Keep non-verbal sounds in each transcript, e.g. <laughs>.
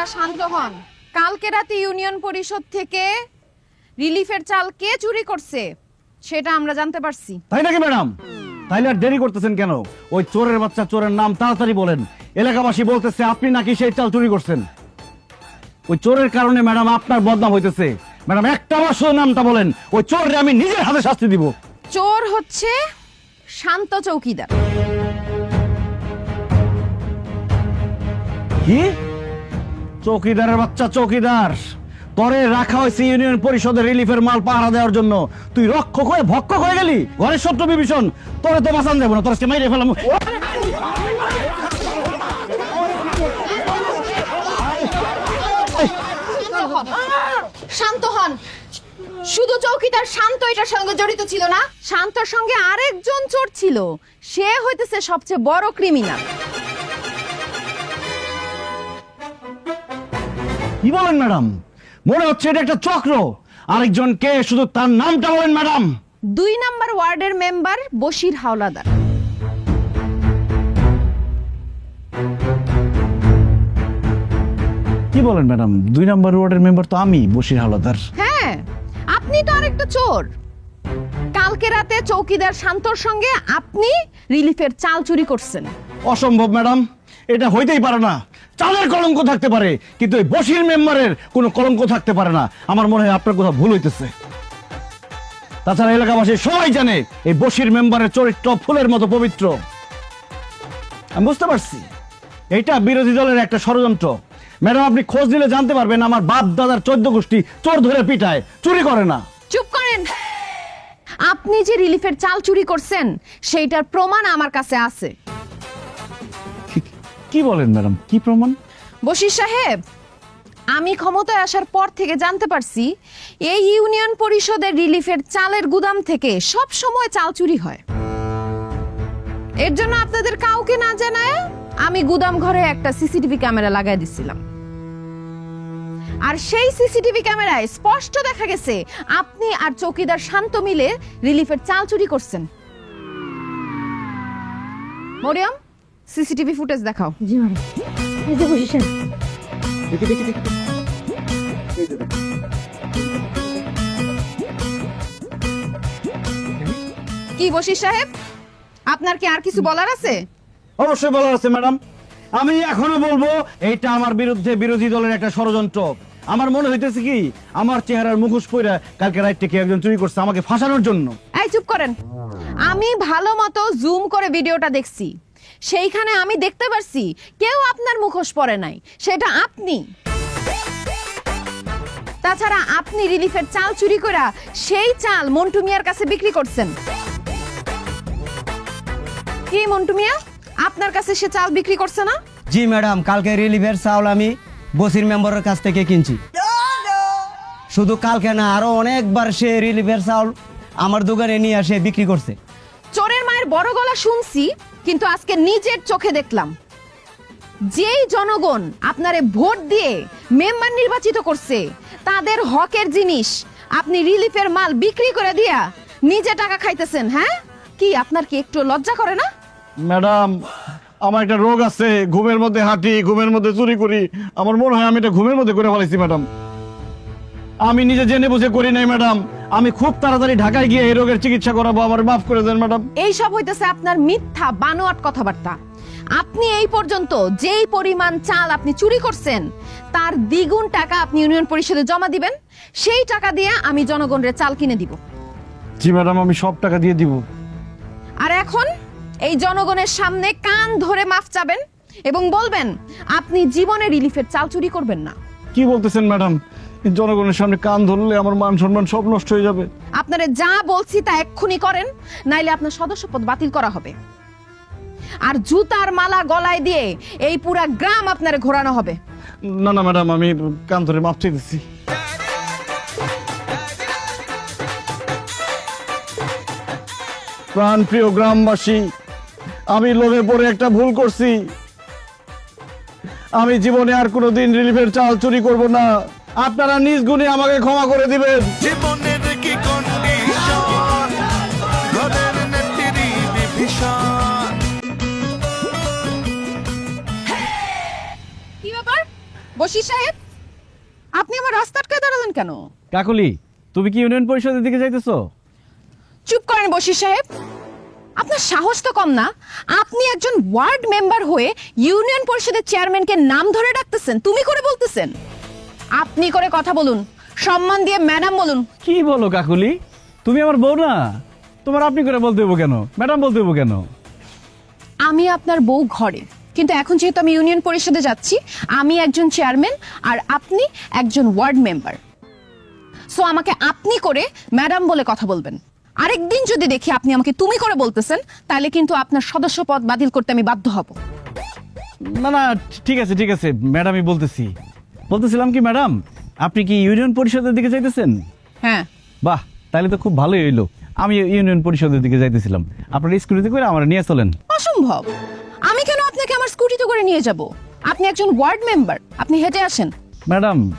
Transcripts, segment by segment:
আপনারা শান্ত হন। কালকে রাতে ইউনিয়ন পরিষদ থেকে রিলিফের চাল কে চুরি করছে সেটা আমরা জানতে পারছি। তাই নাকি ম্যাডাম? তাইলে আর দেরি করতেছেন কেন? ওই চোরের বাচ্চা চোরের নাম তাড়াতাড়ি বলেন। এলাকাবাসী বলতেছে আপনি নাকি সেই চাল চুরি করছেন? ওই চোরের কারণে ম্যাডাম আপনার বদনাম হইতেছে। ম্যাডাম একটা শুধু নামটা বলেন। ওই চোররে আমি নিজের হাতে শাস্তি দিব। চোর হচ্ছে শান্ত চৌকিদার। কি? চৌকিদারের বাচ্চা, চৌকিদার। তরে রাখা হয়েছে ইউনিয়ন পরিষদের রিলিফের মাল পাহারা দেওয়ার জন্য। তুই রক্ষক হয়ে ভক্ষক হয়ে গেলি? ঘরের শত্রু বিভীষণ। তোরে তো বাঁচান দেবো না, তোর আজকে মাইরে ফেলাম। শান্ত হন। শুধু চৌকিদার শান্ত এটার সঙ্গে জড়িত ছিল না, শান্তর সঙ্গে আরেকজন চোর ছিল। সে হইতেছে সবচেয়ে বড় ক্রিমিনাল। কি বলেন ম্যাডাম? মনে হচ্ছে এটা একটা চক্র। আরেকজন কে শুধু তার নামটা বলেন ম্যাডাম। দুই নাম্বার ওয়ার্ডের মেম্বার বশির হাওলাদার। কি বলেন ম্যাডাম? দুই নাম্বার ওয়ার্ডের মেম্বার তো আমি বসির হাওলাদার। হ্যাঁ আপনি তো আরেকটা চোর। কালকে রাতে চৌকিদার শান্তর সঙ্গে আপনি রিলিফের চাল চুরি করছেন। অসম্ভব ম্যাডাম। এটা হইতেই পারে না। চালের কলঙ্ক থাকতে পারে, কিন্তু এই বসির মেম্বারের কোনো কলঙ্ক থাকতে পারে না। আমার মনে হয় আপনার কোথাও ভুল হইতেছে। তাছাড়া এলাকাবাসী সবাই জানে, এই বসির মেম্বারের চরিত্র ফুলের মতো পবিত্র। আমি বুঝতে পারছি। এইটা বিরোধী দলের একটা ষড়যন্ত্র। ম্যাডাম, আপনি খোঁজ নিলে জানতে পারবেন, আমার বাপ দাদার চোদ্দ গোষ্ঠী চোর ধরে পিটায়, চুরি করে না। চুপ করেন। আপনি যে রিলিফের চাল চুরি করছেন, সেইটার প্রমাণ আমার কাছে আছে। কি- বলেন ম্যাডাম? কি প্রমাণ? বশির সাহেব, আমি ক্ষমতায় আসার পর থেকে জানতে পারছি, এই ইউনিয়ন পরিষদের রিলিফের চালের গুদাম থেকে সব সময় চাল চুরি হয়। এর জন্য আপনাদের কাউকে না জানায় আমি গুদাম ঘরে একটা সিসিটিভি ক্যামেরা লাগাই দিছিলাম। আর সেই সিসিটিভি ক্যামেরায় স্পষ্ট দেখা গেছে, আপনি আর চৌকিদার শান্ত মিলে রিলিফের চাল চুরি করছেন। মরিয়ম? সিসিটিভি ফুটেজ দেখাও। জি ম্যাডাম এই যে বসেছেন কি বশির সাহেব? আপনার কি আর কিছু বলার আছে? অবশ্যই বলার আছে ম্যাডাম। আমি এখনও বলব এটা আমার বিরুদ্ধে বিরোধী দলের একটা ষড়যন্ত্র। আমার মনে হইতেছে কি আমার চেহারার মুখোশ পইরা কালকে রাইট থেকে একজন চুরি করছে আমাকে ফাঁসানোর জন্য। এই চুপ করেন। আমি ভালো মতো জুম করে ভিডিওটা দেখছি। সেইখানে আমি দেখতে পারছি কেউ আপনার মুখোশ পরে নাই। সেটা আপনি। তাছাড়া আপনি রিলিফের চাল চুরি করা সেই চাল মন্টু মিয়ার কাছে বিক্রি করছেন। কি মন্টু মিয়া? আপনার কাছে সে চাল বিক্রি করছে না? জি ম্যাডাম কালকে রিলিফের চাল আমি বসির মেম্বারের কাছ থেকে কিনছি। শুধু কালকে না আরও অনেকবার সে রিলিফের চাউল আমার দোকানে নিয়ে আসে বিক্রি করছে। চোরের মায়ের বড় গলা শুনছি কিন্তু আজকে নিজের চোখে দেখলাম। যেই জনগণ আপনারে ভোট দিয়ে মেম্বার নির্বাচিত করছে, তাদের হকের জিনিস আপনি রিলিফের মাল বিক্রি করে দিয়া নিজে টাকা খাইতেছেন হ্যাঁ? কি, আপনার কি একটু লজ্জা করে না? ম্যাডাম, আমার একটা রোগ আছে, ঘুমের মধ্যে হাঁটি, ঘুমের মধ্যে চুরি করি। আমার মনে হয় আমি এটা ঘুমের মধ্যে করে ফেলাইছি, ম্যাডাম। আমি নিজে জেনে বুঝে করি নাই ম্যাডাম। আমি খুব তাড়াতাড়ি ঢাকায় গিয়ে এই রোগের চিকিৎসা করাবো আমার মাফ করে দেন ম্যাডাম। এই সব হইতেছে আপনার মিথ্যা বানোয়াট কথাবার্তা। আপনি এই পর্যন্ত যেই পরিমাণ চাল আপনি চুরি করছেন তার দ্বিগুণ টাকা আপনি ইউনিয়ন পরিষদে জমা দিবেন সেই টাকা দিয়ে আমি জনগণের চাল কিনে দিব। জি ম্যাডাম আমি সব টাকা দিয়ে দিব। আর এখন এই জনগণের সামনে কান ধরে মাফ চাবেন এবং বলবেন আপনি জীবনে রিলিফের চাল চুরি করবেন না। কি বলতেছেন ম্যাডাম? জনগণের সামনে কান ধরলে আমার মান সম্মান সব নষ্ট হয়ে যাবে। আপনারে যা বলছি তা এক্ষুনি করেন নাইলে আপনার সদস্যপদ বাতিল করা হবে। আর জুতার মালা গলায় দিয়ে এই পুরা গ্রাম আপনারে ঘোরানো হবে। না না ম্যাডাম আমি কান ধরে মাপ চাইতেছি। প্রাণ প্রিয় গ্রামবাসী আমি লোভে পড়ে একটা ভুল করছি। আমি জীবনে আর কোনোদিন রিলিফের চাল চুরি করব না। আপনারা নিজ গুণে আমাকে ক্ষমা করে দিবেন। জীবনের কি কন্ডিশন ঘরের নেত্রী বিভীষণ। কি ব্যাপার? বসি সাহেব আপনি আমার রাস্তা আটকায় দাঁড়ালেন কেন? কাকলি তুমি কি ইউনিয়ন পরিষদের দিকে যাইতেছো? চুপ করেন বসির সাহেব। আপনার সাহস তো কম না। আপনি একজন ওয়ার্ড মেম্বার হয়ে ইউনিয়ন পরিষদের চেয়ারম্যানকে নাম ধরে ডাকতেছেন। তুমি করে বলতেছেন। আপনি করে কথা বলুন। সম্মান দিয়ে ম্যাডাম বলুন। কি বলো কাকুলি? তুমি আমার বউ না? তোমার আপনি করে বলতে হব কেন? ম্যাডাম বলতে হব কেন? আমি আপনার বউ ঘরে। কিন্তু এখন যেহেতু আমি ইউনিয়ন পরিষদে যাচ্ছি আমি একজন চেয়ারম্যান আর আপনি একজন ওয়ার্ড মেম্বার। সো আমাকে আপনি করে ম্যাডাম বলে কথা বলবেন। আরেকদিন যদি দেখি আপনি আমাকে তুমি করে বলতেছেন তাহলে কিন্তু আপনার সদস্য পদ বাতিল করতে আমি বাধ্য হব। না না ঠিক আছে ঠিক আছে। ম্যাডামই বলতেছি। বলতেছিলাম কি ম্যাডাম আপনি কি ইউনিয়ন পরিষদের দিকে যাইতেছেন? হ্যাঁ। বাহ তাহলে তো খুব ভালোই হইল। আমি ইউনিয়ন পরিষদের দিকে যাইতেছিলাম। আপনার স্কুটিতে করে আমার নিয়ে চলেন। অসম্ভব। আমি কেন আপনাকে আমার স্কুটিতে করে নিয়ে যাব? আপনি একজন ওয়ার্ড মেম্বার আপনি হেঁটে আসেন। ম্যাডাম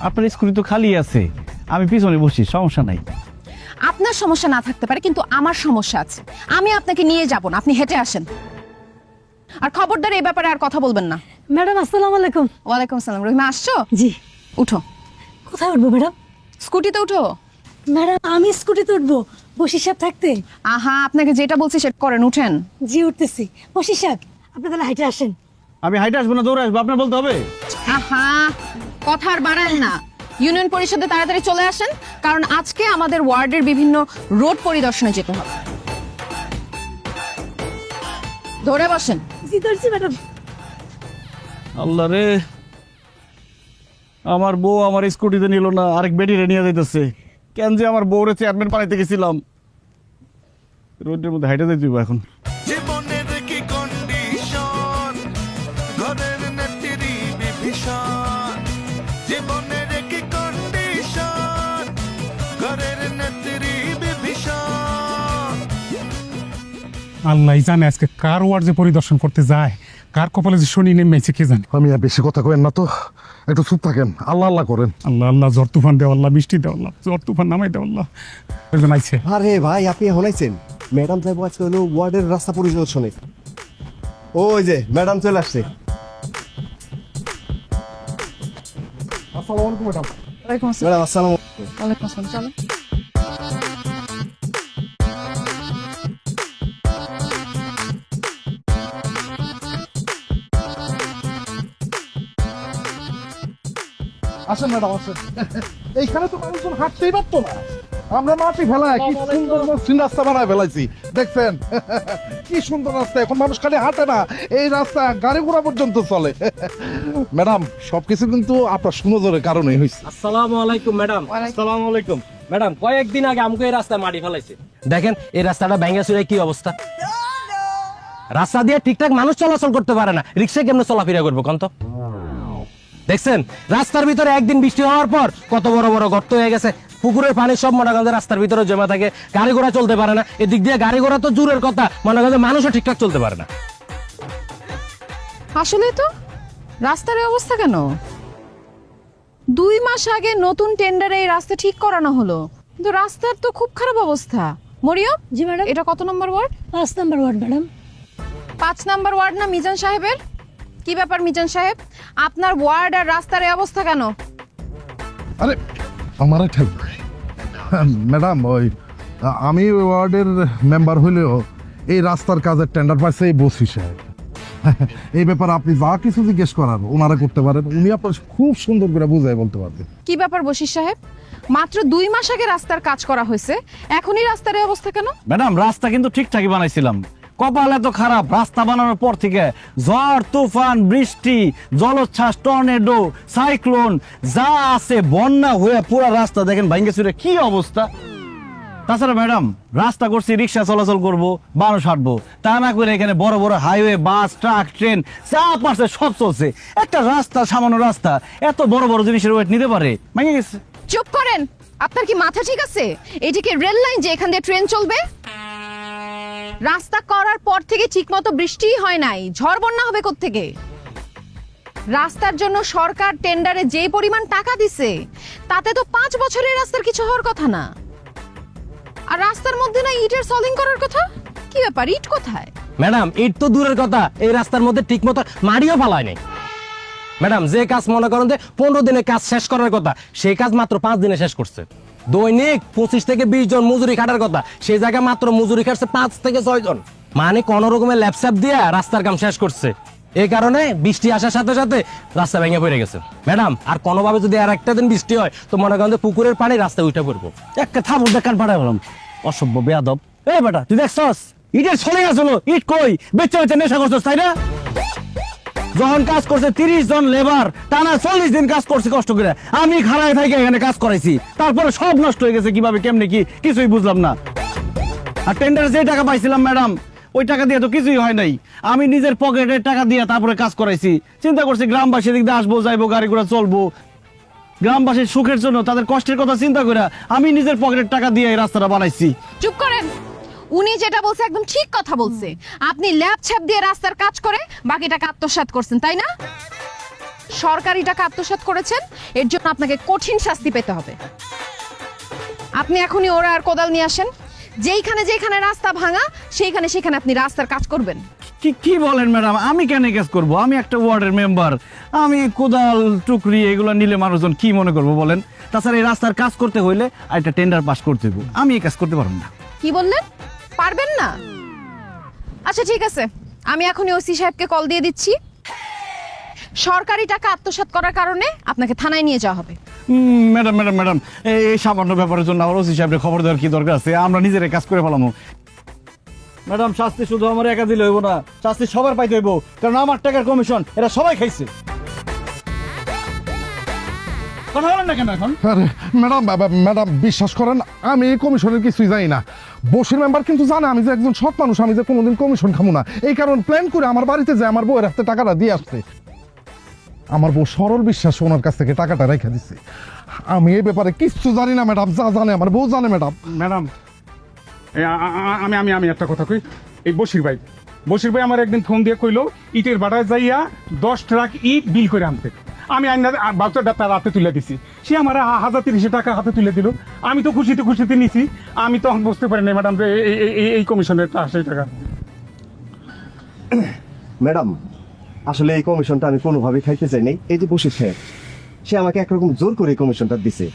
আপনার স্কুটি তো খালি আছে। আমি পিছনে বসি সমস্যা নাই। আপনার সমস্যা না থাকতে পারে কিন্তু আমার সমস্যা আছে। আমি আপনাকে নিয়ে যাব না আপনি হেঁটে আসেন। আর খবরদার এই ব্যাপারে আর কথা বলবেন না। ম্যাডাম আসসালামু আলাইকুম। ওয়ালাইকুম আসসালাম। রহিমা আসছো? জি। উঠো। কোথায় উঠবো ম্যাডাম? স্কুটিতে উঠো। ম্যাডাম আমি স্কুটিতে উঠবো। বসির সাহেব থাকতে। আহা আপনাকে যেটা বলছি সেটা করেন উঠেন। জি উঠতেছি। বসির সাহেব আপনি তাহলে হাইটে আসেন। আমি হাইটে আসব না দৌড়ে আসব। আপনার বলতে হবে? আহা কথা আর বাড়ান না। ইউনিয়ন পরিষদে তাড়াতাড়ি চলে আসেন কারণ আজকে আমাদের ওয়ার্ডের বিভিন্ন রোড পরিদর্শনে যেতে হবে। ধরে বসেন। জি ধরছি ম্যাডাম। আল্লাহ রে আমার বউ আমার স্কুটিতে নিল না, আরেক বেডিরে নিয়ে যাইতেছে। কেন যে আমার বউরে চেয়ারম্যান পাড়াইতে গেছিলাম। রোডের মধ্যে হাইটে যাই এখন। আল্লাহ জানে আজকে কার ওয়ার্ড যে পরিদর্শন করতে যায় কার কপালে যে শনি নেমেছে কে জানে। আমি আর বেশি কথা কেন না তো একটু চুপ থাকেন আল্লাহ আল্লাহ করেন। আল্লাহ আল্লাহ জ্বর তুফান দেওয়া আল্লাহ বৃষ্টি দেওয়া আল্লাহ জ্বর তুফান নামাই দেওয়া আল্লাহ। একজন আইছে। আরে ভাই আপনি আইছেন ম্যাডাম সাহেব আজকে হলো ওয়ার্ডের রাস্তা পরিদর্শনে। ওই যে ম্যাডাম চলে আসছে। আসসালাম ম্যাডাম। আসসালাম ওয়ালাইকুম আসসালাম চলো আসেন ম্যাডাম আসেন। এইখানে তো মানুষজন হাঁটতেই পারতো না। আমরা মাটি ফেলায় কি সুন্দর মসৃণ রাস্তা বানায় ফেলাইছি। দেখছেন? <laughs> কি সুন্দর রাস্তা এখন মানুষ খালি হাঁটে না। এই রাস্তা গাড়ি ঘোড়া পর্যন্ত চলে। <laughs> ম্যাডাম সবকিছু কিন্তু আপনার সুনজরের কারণে হয়েছে আসসালামু আলাইকুম ম্যাডাম। আসসালামু। আলাইকুম। ম্যাডাম কয়েকদিন আগে আমাকে এই রাস্তায় মাটি ফেলাইছে। দেখেন এই রাস্তাটা ভেঙে চুরে কি অবস্থা? রাস্তা দিয়ে ঠিকঠাক মানুষ চলাচল করতে পারে না। রিক্সা কেমনে চলাফেরা করব কন্ত? দেখছেন? রাস্তার ভিতরে একদিন বৃষ্টি হওয়ার পর কত বড় বড় গর্ত হয়ে গেছে। পুকুরের পানি সব মনে করেন রাস্তার ভিতরে জমা থাকে। গাড়ি ঘোড়া চলতে পারে না। এদিক দিয়ে গাড়ি ঘোড়া তো জোরের কথা। মনে করেন মানুষও ঠিকঠাক চলতে পারে না। আসলে তো রাস্তার অবস্থা কেন? দুই মাস আগে নতুন টেন্ডারে এই রাস্তা ঠিক করানো হলো। কিন্তু রাস্তার তো খুব খারাপ অবস্থা। মরিয়ম জি ম্যাডাম। এটা কত নম্বর ওয়ার্ড? পাঁচ নম্বর ওয়ার্ড ম্যাডাম। পাঁচ নম্বর ওয়ার্ড না মিজান সাহেবের? কি ব্যাপার মিজান সাহেব? আপনার ওয়ার্ড আর রাস্তার এই অবস্থা কেন? আরে আমার ঠেক ম্যাডাম ওই আমি ওই ওয়ার্ডের মেম্বার হইলেও এই রাস্তার কাজের টেন্ডার পাইছে এই বসি সাহেব। এই ব্যাপারে আপনি যা কিছু জিজ্ঞেস করার ওনারা করতে পারেন। উনি আপনার খুব সুন্দর করে বুঝাই বলতে পারবেন কি ব্যাপার বশির সাহেব? মাত্র দুই মাস আগে রাস্তার কাজ করা হয়েছে এখনই রাস্তার এই অবস্থা কেন? ম্যাডাম রাস্তা কিন্তু ঠিকঠাকই বানাইছিলাম। কপাল এত খারাপ, রাস্তা বানানোর পর থেকে ঝড়, তুফান, বৃষ্টি, জলোচ্ছ্বাস, টর্নেডো, সাইক্লোন, যা আছে বন্যা হয়ে পুরো রাস্তা দেখেন ভাঙ্গে চুরে, কি অবস্থা? তাছাড়া ম্যাডাম, রাস্তা করছি, রিক্সা চলাচল করব মানুষ হাঁটবো তা না করে এখানে বড় বড় হাইওয়ে, বাস, ট্রাক, ট্রেন, যা পারছে সব চলছে। একটা রাস্তা, সামান্য রাস্তা, এত বড় বড় জিনিসের ওয়েট নিতে পারে? ভেঙে গেছে। চুপ করেন! আপনার কি মাথা ঠিক আছে? এটিকে রেল লাইন যে এখান দিয়ে ট্রেন চলবে? রাস্তা করার পর থেকে ঠিকমতো বৃষ্টিই হয় নাই। ঝড় বন্যা হবে থেকে রাস্তার জন্য সরকার টেন্ডারে যে পরিমাণ টাকা দিছে, তাতে তো পাঁচ বছরের রাস্তার কিছু হওয়ার কথা না। আর রাস্তার মধ্যে না ইটের সলিং করার কথা? কি ব্যাপার, ইট কোথায়? ম্যাডাম, ইট তো দূরের কথা, এই রাস্তার মধ্যে ঠিক মতো মাড়িও ফালায় নাই। ম্যাডাম, যে কাজ মনে করেন যে পনেরো দিনে কাজ শেষ করার কথা, সেই কাজ মাত্র পাঁচ দিনে শেষ করছে। দৈনিক পঁচিশ থেকে বিশ জন মজুরি খাটার কথা। সেই জায়গায় মাত্র মজুরি খাটছে পাঁচ থেকে ছয় জন। মানে কোন রকমের ল্যাপসাপ দিয়ে রাস্তার কাম শেষ করছে। এই কারণে বৃষ্টি আসার সাথে সাথে রাস্তা ভেঙে পড়ে গেছে। ম্যাডাম, আর কোনোভাবে যদি আর একটা দিন বৃষ্টি হয়, তো মনে করেন পুকুরের পানি রাস্তায় উঠে পড়ব। একটা থাপুর দেখান পাঠাই বললাম। অসভ্য বেয়াদব। এ বেটা, তুই দেখছস? ইটের ছলে গেছিল ইট কই? বেচে বেচে নেশা করছস, তাই না? যখন কাজ করছে তিরিশ জন লেবার টানা চল্লিশ দিন কাজ করছে কষ্ট করে। আমি খাড়ায় থাকি এখানে কাজ করাইছি। তারপরে সব নষ্ট হয়ে গেছে, কীভাবে, কেমনে, কি, কিছুই বুঝলাম না। আর টেন্ডারে যে টাকা পাইছিলাম ম্যাডাম ওই টাকা দিয়ে তো কিছুই হয় নাই। আমি নিজের পকেটের টাকা দিয়ে তারপরে কাজ করাইছি। চিন্তা করছি গ্রামবাসী দিক দিয়ে আসব, যাইবো, গাড়ি ঘোড়া চলবো। গ্রামবাসীর সুখের জন্য তাদের কষ্টের কথা চিন্তা করে আমি নিজের পকেটের টাকা দিয়ে এই রাস্তাটা বানাইছি। চুপ করেন। উনি যেটা বলছে একদম ঠিক কথা বলছে। আপনি ল্যাব ছ্যাপ দিয়ে রাস্তার কাজ করে বাকি টাকা আত্মসাৎ করছেন তাই না? সরকারি টাকা আত্মসাৎ করেছেন এর জন্য আপনাকে কঠিন শাস্তি পেতে হবে। আপনি এখনই ওরা আর কোদাল নিয়ে আসেন। যেইখানে যেখানে রাস্তা ভাঙা সেইখানে সেখানে আপনি রাস্তার কাজ করবেন। কি কি বলেন ম্যাডাম? আমি কেন কাজ করব? আমি একটা ওয়ার্ডের মেম্বার। আমি কোদাল টুকরি এগুলো নিলে মানুষজন কি মনে করব বলেন? তাছাড়া এই রাস্তার কাজ করতে হইলে আর একটা টেন্ডার পাস করতে হবে আমি এই কাজ করতে পারব না। কি বললেন? পারবেন না? আচ্ছা ঠিক আছে। আমি এখনই ওসি সাহেবকে কল দিয়ে দিচ্ছি। সরকারি টাকা আত্মসাৎ করার কারণে আপনাকে থানায় নিয়ে যাওয়া হবে। ম্যাডাম ম্যাডাম ম্যাডাম, এই সামান্য ব্যাপারের জন্য আমার ওসি সাহেবের খবর দেওয়ার কি দরকার আছে? আমরা নিজেরাই কাজ করে ফেলামো। ম্যাডাম, শাস্তি শুধু আমার একা দিলে হইব না। শাস্তি সবার পাইতে হইব। কারণ আমার টাকার কমিশন, এরা সবাই খাইছে। কথা বলেন না কেন এখন? আরে ম্যাডাম ম্যাডাম বিশ্বাস করেন আমি এই কমিশনের কিছুই জানি না। বসির মেম্বার কিন্তু জানে আমি যে একজন সৎ মানুষ আমি যে কোনোদিন কমিশন খামো না। এই কারণ প্ল্যান করে আমার বাড়িতে যে আমার বউয়ের হাতে টাকাটা দিয়ে আসছে। আমার বউ সরল বিশ্বাস ওনার কাছ থেকে টাকাটা রেখে দিচ্ছে আমি এই ব্যাপারে কিচ্ছু জানি না ম্যাডাম। যা জানে আমার বউ জানে ম্যাডাম। ম্যাডাম এই আমি আমি আমি একটা কথা কই। এই বসির ভাই বসির ভাই আমার একদিন ফোন দিয়ে কইলো ইটের বাড়ায় যাইয়া দশ ট্রাক ইট বিল করে আনতে। আমি আইনা তার হাতে তুলে দিছি। সে আমার হাজার তিরিশ টাকা হাতে তুলে দিল। আমি তো খুশিতে খুশিতে নিছি। আমি তখন বুঝতে পারি না ম্যাডাম এই- কমিশনের সেই টাকা। ম্যাডাম, আসলে এই কমিশনটা আমি কোনোভাবেই খাইতে চাই নাই। এই যে বসে সে আমাকে একরকম জোর করে এই কমিশনটা দিছে।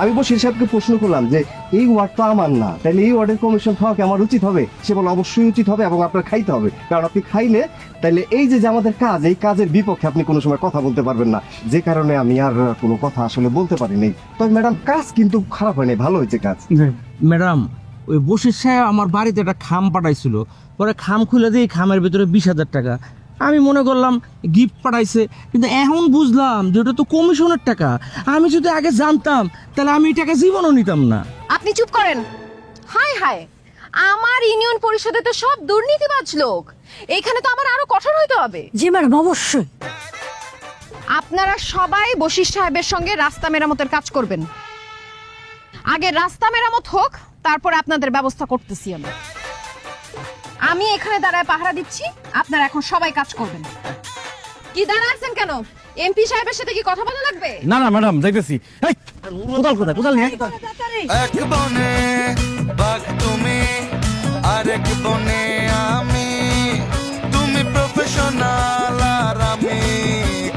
আমি বসির সাহেবকে প্রশ্ন করলাম যে, এই ওয়ার্ড তো আমার না। তাহলে এই ওয়ার্ডের কমিশন খাওয়া কি আমার উচিত হবে? সে বলে অবশ্যই উচিত হবে এবং আপনার খাইতে হবে। কারণ আপনি খাইলে তাহলে এই যে আমাদের কাজ, এই কাজের বিপক্ষে আপনি কোনো সময় কথা বলতে পারবেন না। যে কারণে আমি আর কোনো কথা আসলে বলতে পারিনি তবে ম্যাডাম, কাজ কিন্তু খারাপ হয়নি ভালো হয়েছে কাজ। ম্যাডাম, ওই বসির সাহেব আমার বাড়িতে একটা খাম পাঠাইছিল। পরে খাম খুলে দিই, খামের ভিতরে বিশ হাজার টাকা। আমি মনে করলাম গিফট পাঠাইছে কিন্তু এখন বুঝলাম যে ওটা তো কমিশনের টাকা। আমি যদি আগে জানতাম তাহলে আমি এই টাকা জীবনও নিতাম না। আপনি চুপ করেন। হায় হায় আমার ইউনিয়ন পরিষদে তো সব দুর্নীতিবাজ লোক। এখানে তো আমার আরও কঠোর হইতে হবে। জি ম্যাডাম অবশ্যই। আপনারা সবাই বশির সাহেবের সঙ্গে রাস্তা মেরামতের কাজ করবেন। আগে রাস্তা মেরামত হোক তারপর আপনাদের ব্যবস্থা করতেছি আমি। আমি এখানে দাঁড়ায় পাহারা দিচ্ছি। আপনারা এখন সবাই কাজ করবেন। কি দাঁড়া আছেন কেন? এমপি সাহেবের সাথে কি কথা বলা লাগবে? না না ম্যাডাম দেখতেছি। এই, কোদাল কোথায়? কোদাল নিয়ে এক বনে বাঘ তুমি আরেক বনে আমি। তুমি প্রফেশনাল আর আমি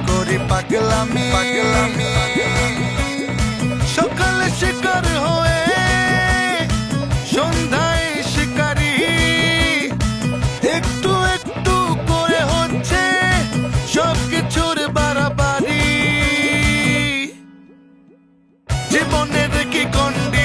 করি পাগলামি। পাগলামি। সকালে শিকার হয়ে সন্ধ্যায় জীবনের